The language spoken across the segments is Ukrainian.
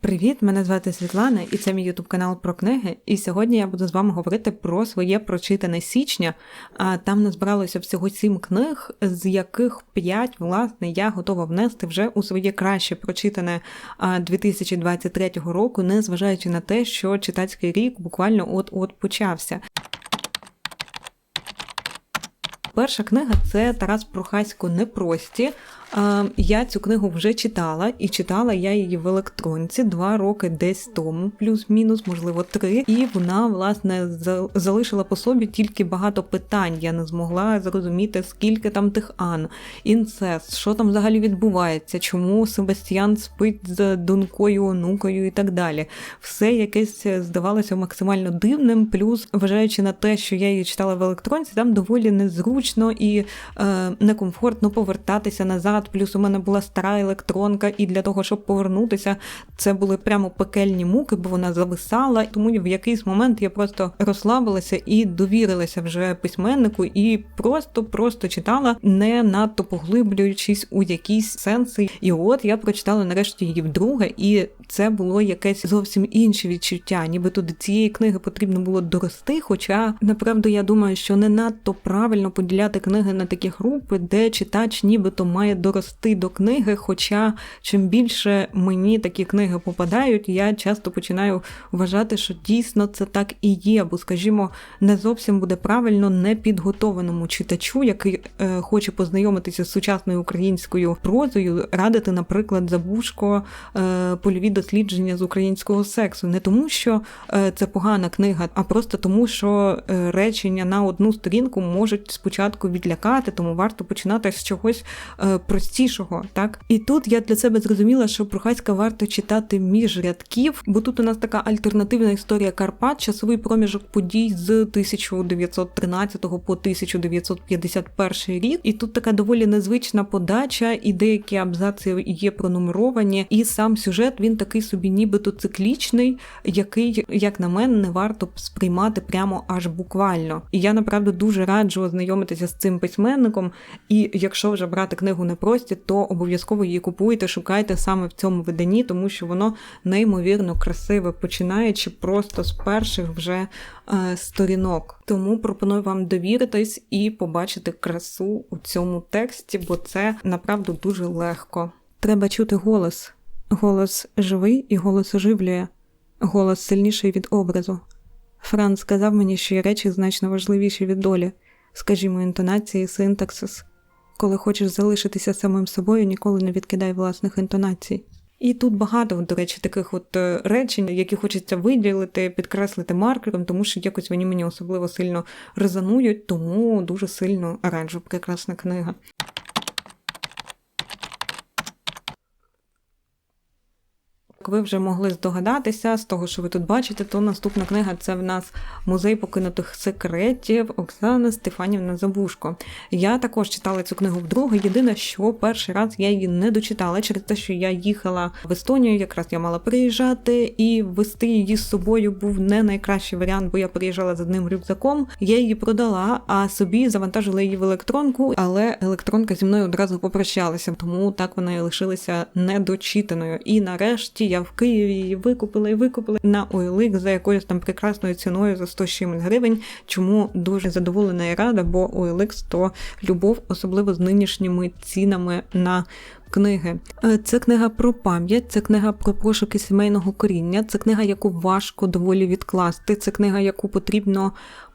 Привіт, мене звати Світлана, і це мій ютуб канал про книги. І сьогодні я буду з вами говорити про своє прочитане січня. Там назбиралося всього сім книг, з яких п'ять, власне, я готова внести вже у своє краще прочитане а, 2023 року, незважаючи на те, що читацький рік буквально от-от почався. Перша книга це Тарас Прохасько Непрості. Я цю книгу вже читала, і читала я її в електронці два роки десь тому, плюс-мінус, можливо, три. І вона, власне, залишила по собі тільки багато питань. Я не змогла зрозуміти, скільки там тих Ан, інцест, що там взагалі відбувається, чому Себастьян спить з донькою, онукою і так далі. Все якесь здавалося максимально дивним. Плюс, вважаючи на те, що я її читала в електронці, там доволі незручно і е, некомфортно повертатися назад. Плюс у мене була стара електронка, і для того, щоб повернутися, це були прямо пекельні муки, бо вона зависала. Тому в якийсь момент я просто розслабилася і довірилася вже письменнику, і просто-просто читала, не надто поглиблюючись у якісь сенси. І от я прочитала нарешті її вдруге, і це було якесь зовсім інше відчуття. Нібито до цієї книги потрібно було дорости. Хоча направду я думаю, що не надто правильно поділяти книги на такі групи, де читач нібито має дорости до книги. Хоча чим більше мені такі книги попадають, я часто починаю вважати, що дійсно це так і є. Бо, скажімо, не зовсім буде правильно непідготованому читачу, який е, хоче познайомитися з сучасною українською прозою, радити, наприклад, Забушко е, польові дослідження з українського сексу. Не тому, що е, це погана книга, а просто тому, що е, речення на одну сторінку можуть спочатку відлякати, тому варто починати з чогось е, простішого. Так і тут я для себе зрозуміла, що Прохаська варто читати між рядків, бо тут у нас така альтернативна історія Карпат, часовий проміжок подій з 1913 по 1951 рік. І тут така доволі незвична подача, і деякі абзаци є пронумеровані, і сам сюжет він такий собі, нібито циклічний, який, як на мене, не варто сприймати прямо аж буквально. І я направду дуже раджу ознайомитися з цим письменником. І якщо вже брати книгу непрості, то обов'язково її купуйте, шукайте саме в цьому виданні, тому що воно неймовірно красиве, починаючи просто з перших вже е, сторінок. Тому пропоную вам довіритись і побачити красу у цьому тексті, бо це направду дуже легко. Треба чути голос. Голос живий і голос оживлює, голос сильніший від образу. Франц сказав мені, що є речі значно важливіші від долі, скажімо, інтонації, синтаксис. Коли хочеш залишитися самим собою, ніколи не відкидай власних інтонацій. І тут багато, до речі, таких от е, речень, які хочеться виділити, підкреслити маркером, тому що якось вони мені особливо сильно резонують, тому дуже сильно раджу прекрасна книга. Ви вже могли здогадатися з того, що ви тут бачите, то наступна книга це в нас музей покинутих секретів Оксана Стефанівна Забушко. Я також читала цю книгу вдруге. Єдине, що перший раз я її не дочитала через те, що я їхала в Естонію, якраз я мала приїжджати, і вести її з собою був не найкращий варіант, бо я приїжджала з одним рюкзаком. Я її продала, а собі завантажила її в електронку, але електронка зі мною одразу попрощалася, тому так вона і лишилася недочитаною. І нарешті я в Києві її викупила і викупила на OLX за якоюсь там прекрасною ціною за 100 з чимось гривень. Чому дуже задоволена і рада, бо OLX то любов, особливо з нинішніми цінами на. Книги Е, це книга про пам'ять, це книга про пошуки сімейного коріння, це книга, яку важко доволі відкласти. Це книга, яку потрібно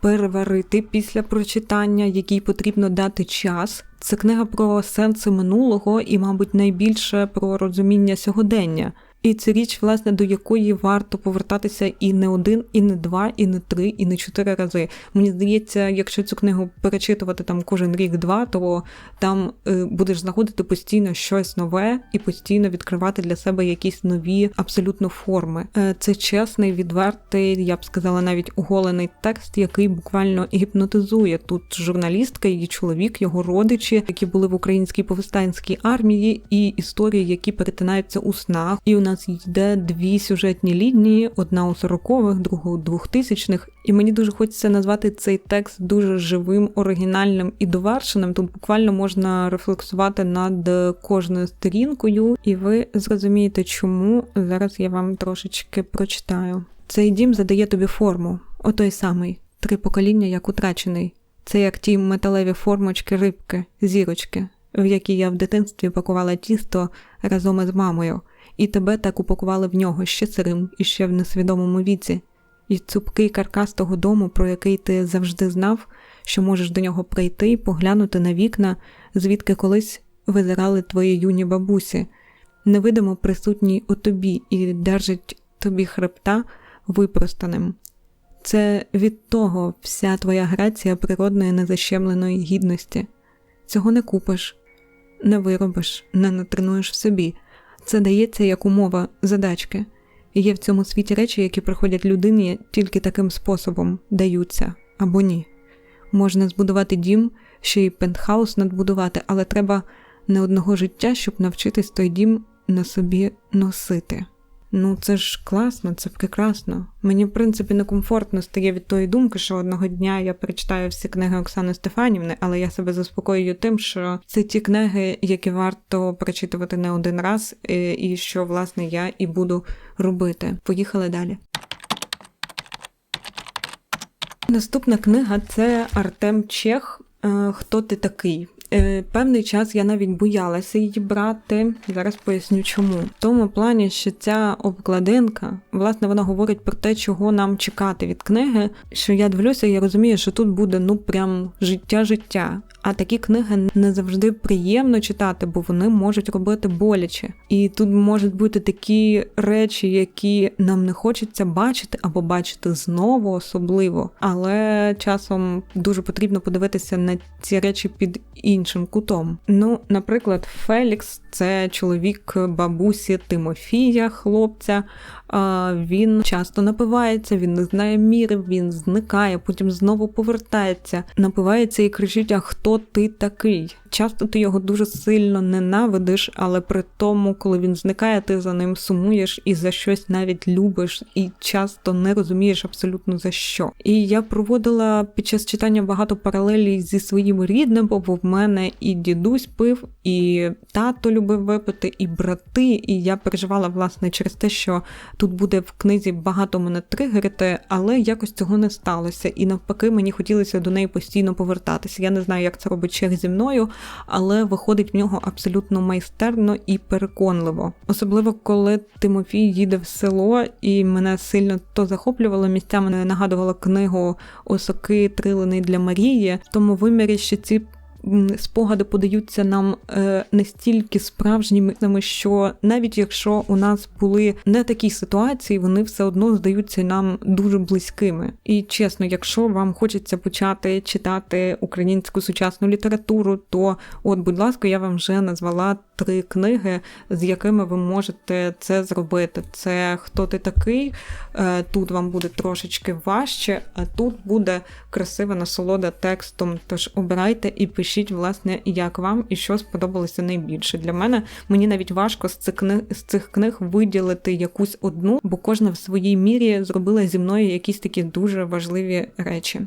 переварити після прочитання, якій потрібно дати час. Це книга про сенси минулого і, мабуть, найбільше про розуміння сьогодення. І це річ, власне, до якої варто повертатися і не один, і не два, і не три, і не чотири рази. Мені здається, якщо цю книгу перечитувати там кожен рік-два, то там е, будеш знаходити постійно щось нове і постійно відкривати для себе якісь нові абсолютно форми. Е, це чесний, відвертий, я б сказала, навіть оголений текст, який буквально гіпнотизує. Тут журналістка, її чоловік, його родичі, які були в українській повстанській армії, і історії, які перетинаються у снах. І у нас йде дві сюжетні лінії: одна у 40-х, друга у 2000-х. І мені дуже хочеться назвати цей текст дуже живим, оригінальним і довершеним. Тут буквально можна рефлексувати над кожною сторінкою, і ви зрозумієте, чому зараз я вам трошечки прочитаю. Цей дім задає тобі форму, отой самий, три покоління як утрачений. Це як ті металеві формочки рибки, зірочки, в які я в дитинстві пакувала тісто разом із мамою, і тебе так упакували в нього ще сирим і ще в несвідомому віці, і цупкий каркас того дому, про який ти завжди знав, що можеш до нього прийти і поглянути на вікна, звідки колись визирали твої юні бабусі, невидимо присутній у тобі і держить тобі хребта випростаним. Це від того вся твоя грація природної незащемленої гідності. Цього не купиш, не виробиш, не натренуєш в собі. Це дається як умова задачки. Є в цьому світі речі, які приходять людині тільки таким способом даються або ні. Можна збудувати дім, ще й пентхаус надбудувати, але треба не одного життя, щоб навчитись той дім на собі носити. Ну, це ж класно, це прекрасно. Мені, в принципі, некомфортно стає від тої думки, що одного дня я прочитаю всі книги Оксани Стефанівни, але я себе заспокоюю тим, що це ті книги, які варто прочитувати не один раз, е, і що, власне, я і буду робити. Поїхали далі. Наступна книга це Артем Чех. Е, Хто ти такий? Е, певний час я навіть боялася її брати. Зараз поясню, чому. В тому плані, що ця обкладинка, власне, вона говорить про те, чого нам чекати від книги. Що я дивлюся, я розумію, що тут буде ну прям життя-життя. А такі книги не завжди приємно читати, бо вони можуть робити боляче. І тут можуть бути такі речі, які нам не хочеться бачити або бачити знову особливо. Але часом дуже потрібно подивитися на ці речі під іншим кутом. Ну, наприклад, Фелікс це чоловік бабусі Тимофія, хлопця. Він часто напивається, він не знає міри, він зникає, потім знову повертається, напивається і кричить: А хто ти такий? Часто ти його дуже сильно ненавидиш, але при тому, коли він зникає, ти за ним сумуєш і за щось навіть любиш, і часто не розумієш абсолютно за що. І я проводила під час читання багато паралелей зі своїм рідним, бо в мене і дідусь пив, і тато любив випити, і брати. І я переживала власне через те, що тут буде в книзі багато мене тригерити, але якось цього не сталося. І навпаки, мені хотілося до неї постійно повертатися. Я не знаю, як це робить Чех зі мною але виходить в нього абсолютно майстерно і переконливо. Особливо коли Тимофій їде в село, і мене сильно то захоплювало місцями нагадувала книгу Осоки трилений для Марії, в тому вимірі, що ці спогади подаються нам е, настільки справжніми, що навіть якщо у нас були не такі ситуації, вони все одно здаються нам дуже близькими. І чесно, якщо вам хочеться почати читати українську сучасну літературу, то от, будь ласка, я вам вже назвала три книги, з якими ви можете це зробити. Це хто ти такий? Е, тут вам буде трошечки важче, а тут буде красива насолода текстом. Тож обирайте і пишіть, власне, як вам і що сподобалося найбільше. Для мене мені навіть важко з цих книг з цих книг виділити якусь одну, бо кожна в своїй мірі зробила зі мною якісь такі дуже важливі речі.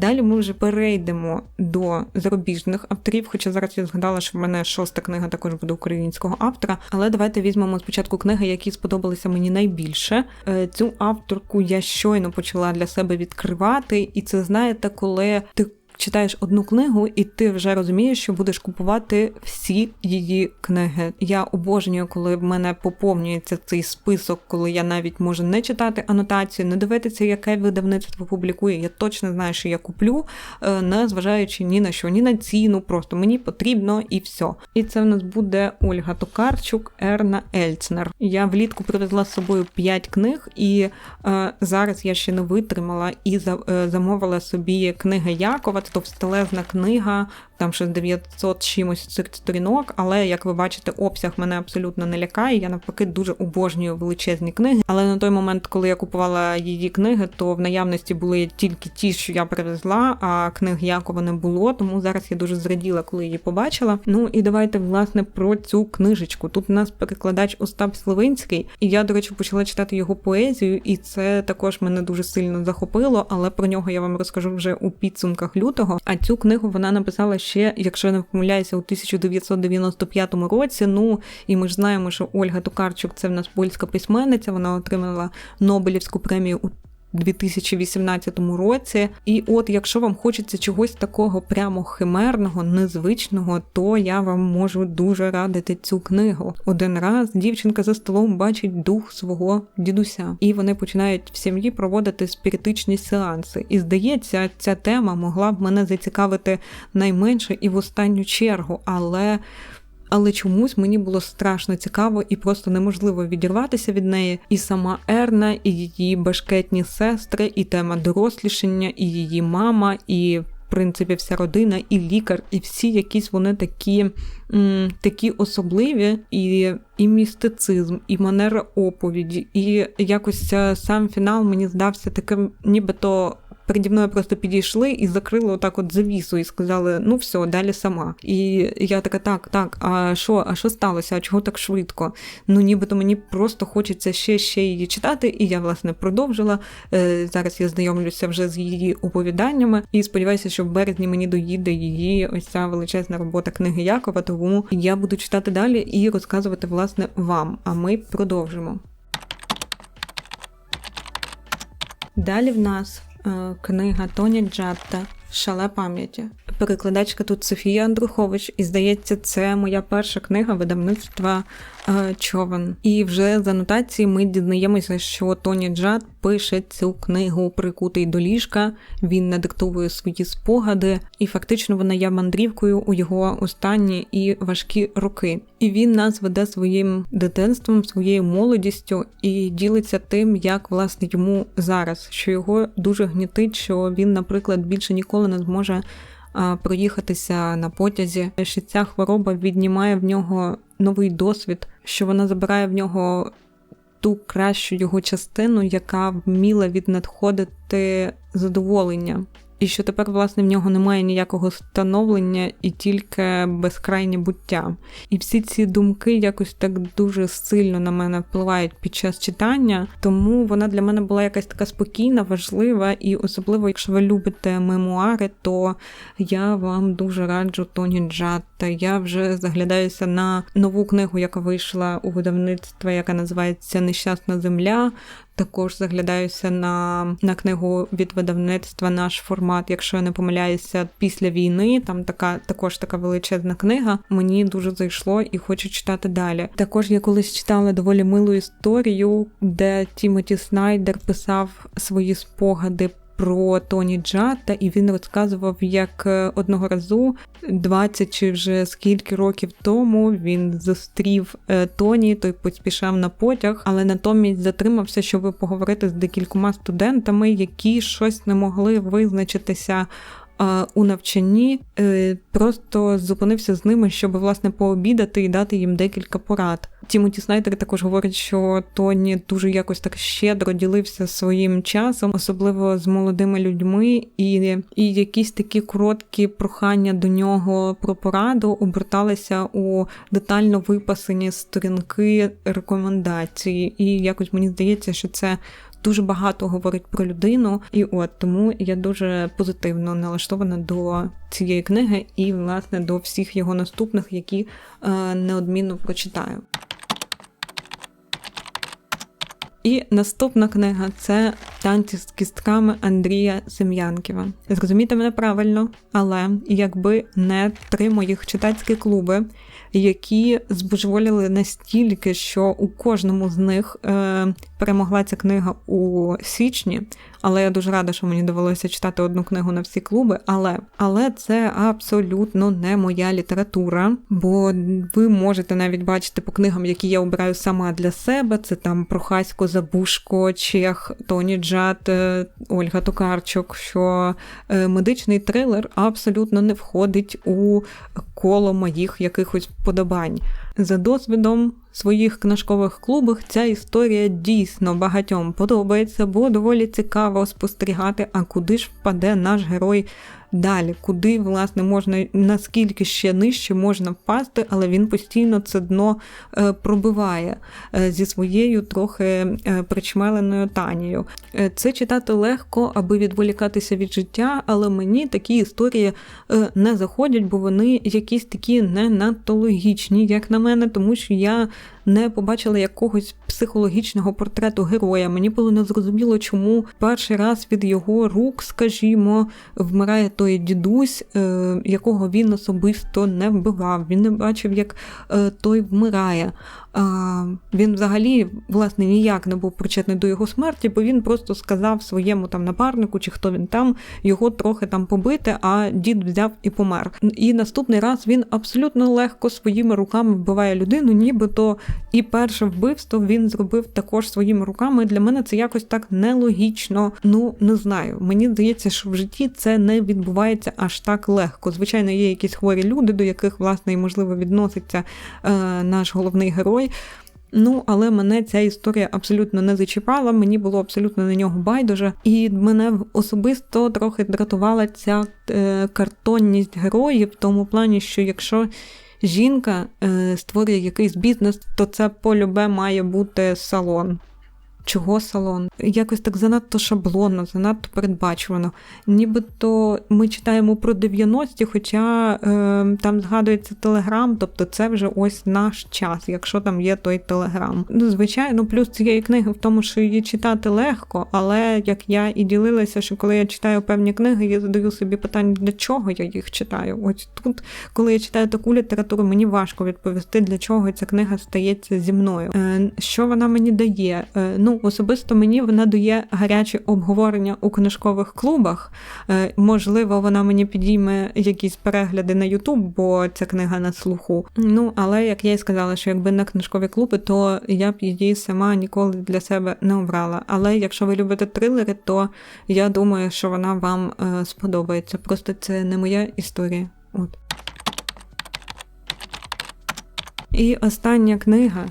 Далі ми вже перейдемо до зарубіжних авторів, хоча зараз я згадала, що в мене шоста книга також буде українського автора. Але давайте візьмемо спочатку книги, які сподобалися мені найбільше. Е, цю авторку я щойно почала для себе відкривати, і це знаєте, коли ти читаєш одну книгу, і ти вже розумієш, що будеш купувати всі її книги. Я обожнюю, коли в мене поповнюється цей список, коли я навіть можу не читати анотацію, не дивитися, яке видавництво публікує. Я точно знаю, що я куплю, е, не зважаючи ні на що, ні на ціну. Просто мені потрібно і все. І це в нас буде Ольга Токарчук, Ерна Ельцнер. Я влітку привезла з собою 5 книг, і е, зараз я ще не витримала і за, е, замовила собі книги Якова товстелезна книга, там ще 900 чимось цих сторінок, але як ви бачите, обсяг мене абсолютно не лякає. Я навпаки дуже обожнюю величезні книги. Але на той момент, коли я купувала її книги, то в наявності були тільки ті, що я привезла, а книг Якова не було. Тому зараз я дуже зраділа, коли її побачила. Ну і давайте власне про цю книжечку. Тут у нас перекладач Остап Сливинський, і я, до речі, почала читати його поезію, і це також мене дуже сильно захопило. Але про нього я вам розкажу вже у підсумках лютого. А цю книгу вона написала ще, якщо не помиляюся, у 1995 році. Ну і ми ж знаємо, що Ольга Токарчук це в нас польська письменниця. Вона отримала Нобелівську премію у 2018 році. І от, якщо вам хочеться чогось такого прямо химерного, незвичного, то я вам можу дуже радити цю книгу. Один раз дівчинка за столом бачить дух свого дідуся, і вони починають в сім'ї проводити спіритичні сеанси. І здається, ця тема могла б мене зацікавити найменше і в останню чергу, але але чомусь мені було страшно цікаво і просто неможливо відірватися від неї. І сама Ерна, і її башкетні сестри, і тема дорослішання, і її мама, і. В принципі, вся родина, і лікар, і всі якісь вони такі м, такі особливі, і і містицизм, і манера оповіді, і якось сам фінал мені здався таким, нібито переді мною просто підійшли і закрили отак от завісу, і сказали: ну все, далі сама. І я така, так, так, а що, а що сталося? А чого так швидко? Ну нібито мені просто хочеться ще ще її читати, і я власне продовжила. Е, зараз я знайомлюся вже з її оповіданнями, і сподіваюся, що в березні мені доїде її ось ця величезна робота книги Якова. Тому я буду читати далі і розказувати власне вам. А ми продовжимо. Далі в нас книга Тоні Джатта Шале пам'яті. Перекладачка тут Софія Андрухович, і здається, це моя перша книга видавництва е, Човен. І вже з анотації ми дізнаємося, що Тоні Джад пише цю книгу Прикутий до ліжка. Він надиктовує свої спогади, і фактично вона є мандрівкою у його останні і важкі роки. І він нас веде своїм дитинством, своєю молодістю і ділиться тим, як власне йому зараз, що його дуже гнітить, що він, наприклад, більше ніколи не зможе проїхатися на потязі. Що ця хвороба віднімає в нього новий досвід, що вона забирає в нього ту кращу його частину, яка вміла віднадходити задоволення і що тепер, власне, в нього немає ніякого становлення і тільки безкрайнє буття. І всі ці думки якось так дуже сильно на мене впливають під час читання, тому вона для мене була якась така спокійна, важлива, і особливо, якщо ви любите мемуари, то я вам дуже раджу Тоні Джатта. Я вже заглядаюся на нову книгу, яка вийшла у видавництва, яка називається Нещасна земля. Також заглядаюся на на книгу від видавництва наш формат, якщо я не помиляюся, після війни. Там така також така величезна книга. Мені дуже зайшло і хочу читати далі. Також я колись читала доволі милу історію, де Тімоті Снайдер писав свої спогади про Тоні Джата, і він розказував, як е, одного разу 20 чи вже скільки років тому він зустрів е, Тоні, той поспішав на потяг, але натомість затримався, щоб поговорити з декількома студентами, які щось не могли визначитися у навчанні е, просто зупинився з ними, щоб власне пообідати і дати їм декілька порад. Тімоті Снайдер також говорить, що Тоні дуже якось так щедро ділився своїм часом, особливо з молодими людьми, і і якісь такі короткі прохання до нього про пораду оберталися у детально випасані сторінки рекомендації. І якось мені здається, що це дуже багато говорить про людину, і от тому я дуже позитивно налаштована до цієї книги і, власне, до всіх його наступних, які е, неодмінно прочитаю. І наступна книга це танці з кістками Андрія Сем'янківа. Зрозумійте мене правильно, але якби не три моїх читацькі клуби, які збожеволіли настільки, що у кожному з них е, перемогла ця книга у січні. Але я дуже рада, що мені довелося читати одну книгу на всі клуби. Але але це абсолютно не моя література, бо ви можете навіть бачити по книгам, які я обираю сама для себе. Це там Прохасько Забушко, Чех, Тоні Джат, е, Ольга Токарчук, що е, медичний трилер абсолютно не входить у коло моїх якихось вподобань. За досвідом своїх книжкових клубах ця історія дійсно багатьом подобається, бо доволі цікаво спостерігати, а куди ж впаде наш герой далі, куди, власне, можна, наскільки ще нижче можна впасти, але він постійно це дно е, пробиває е, зі своєю трохи е, причмеленою танією. Це читати легко, аби відволікатися від життя, але мені такі історії не заходять, бо вони якісь такі не надто логічні, як на мене, тому що я не побачила якогось психологічного портрету героя. Мені було незрозуміло, чому перший раз від його рук, скажімо, вмирає той дідусь, е, якого він особисто не вбивав. Він не бачив, як е, той вмирає. Він взагалі власне ніяк не був причетний до його смерті, бо він просто сказав своєму там напарнику, чи хто він там, його трохи там побити, а дід взяв і помер. І наступний раз він абсолютно легко своїми руками вбиває людину, нібито і перше вбивство він зробив також своїми руками. Для мене це якось так нелогічно. Ну не знаю. Мені здається, що в житті це не відбувається аж так легко. Звичайно, є якісь хворі люди, до яких власне і можливо відноситься е, наш головний герой. Ну, але мене ця історія абсолютно не зачіпала, мені було абсолютно на нього байдуже, і мене особисто трохи дратувала ця е, картонність героїв в тому плані, що якщо жінка е, створює якийсь бізнес, то це полюбе має бути салон. Чого салон? Якось так занадто шаблонно, занадто передбачувано. Нібито ми читаємо про 90-ті, хоча е, там згадується телеграм, тобто це вже ось наш час, якщо там є той телеграм. Ну, звичайно, плюс цієї книги в тому, що її читати легко, але як я і ділилася, що коли я читаю певні книги, я задаю собі питання, для чого я їх читаю. Ось тут, коли я читаю таку літературу, мені важко відповісти, для чого ця книга стається зі мною. Е, що вона мені дає? Е, ну, особисто мені вона дає гарячі обговорення у книжкових клубах. Е, можливо, вона мені підійме якісь перегляди на Ютуб, бо ця книга на слуху. Ну, але як я й сказала, що якби на книжкові клуби, то я б її сама ніколи для себе не обрала. Але якщо ви любите трилери, то я думаю, що вона вам е, сподобається. Просто це не моя історія. От. І остання книга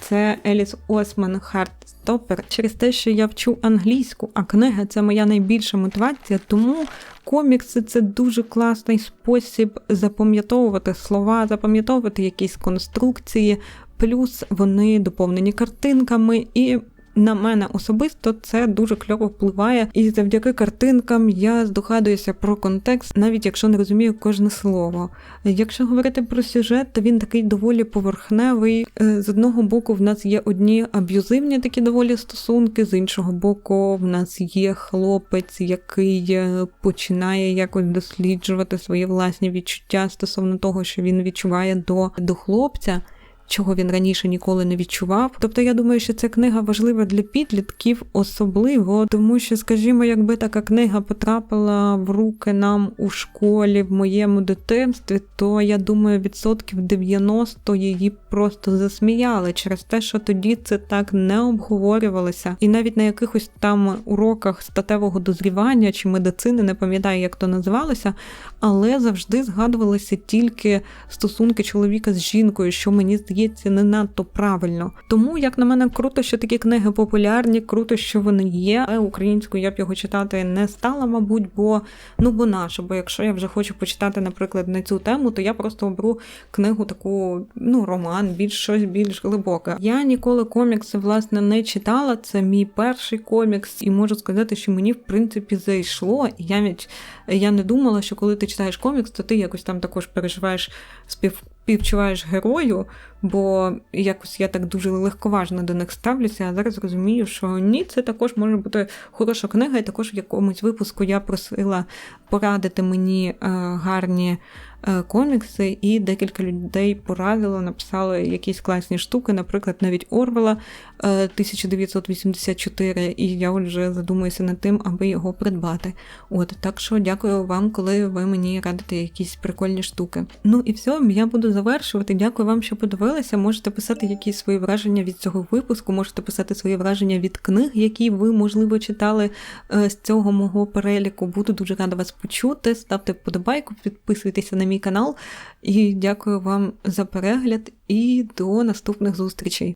це Еліс Осман Хардстопер. Через те, що я вчу англійську, а книга це моя найбільша мотивація, тому комікси це дуже класний спосіб запам'ятовувати слова, запам'ятовувати якісь конструкції, плюс вони доповнені картинками і на мене особисто це дуже кльово впливає, і завдяки картинкам я здогадуюся про контекст, навіть якщо не розумію кожне слово. Якщо говорити про сюжет, то він такий доволі поверхневий. Е, з одного боку, в нас є одні аб'юзивні такі доволі стосунки, з іншого боку, в нас є хлопець, який е, починає якось досліджувати свої власні відчуття стосовно того, що він відчуває до, до хлопця чого він раніше ніколи не відчував. Тобто, я думаю, що ця книга важлива для підлітків, особливо тому, що, скажімо, якби така книга потрапила в руки нам у школі в моєму дитинстві, то я думаю, відсотків 90 її просто засміяли через те, що тоді це так не обговорювалося, і навіть на якихось там уроках статевого дозрівання чи медицини, не пам'ятаю, як то називалося, але завжди згадувалися тільки стосунки чоловіка з жінкою, що мені здається здається, не надто правильно. Тому, як на мене, круто, що такі книги популярні, круто, що вони є. Але українською я б його читати не стала, мабуть, бо ну бо наша. Бо якщо я вже хочу почитати, наприклад, на цю тему, то я просто оберу книгу таку, ну, роман, більш щось більш глибоке. Я ніколи комікси власне не читала. Це мій перший комікс, і можу сказати, що мені в принципі зайшло. І я я не думала, що коли ти читаєш комікс, то ти якось там також переживаєш спів співчуваєш герою, бо якось я так дуже легковажно до них ставлюся, а зараз розумію, що ні, це також може бути хороша книга, і також в якомусь випуску я просила порадити мені е, гарні Е, комікси, і декілька людей порадило, написали якісь класні штуки, наприклад, навіть Орвела 1984, е, і я вже задумуюся над тим, аби його придбати. От так що дякую вам, коли ви мені радите якісь прикольні штуки. Ну і все, я буду завершувати. Дякую вам, що подивилися. Подивилися. Можете писати якісь свої враження від цього випуску, можете писати свої враження від книг, які ви, можливо, читали е, з цього мого переліку. Буду дуже рада вас почути. Ставте вподобайку, підписуйтеся на мій канал. І дякую вам за перегляд і до наступних зустрічей.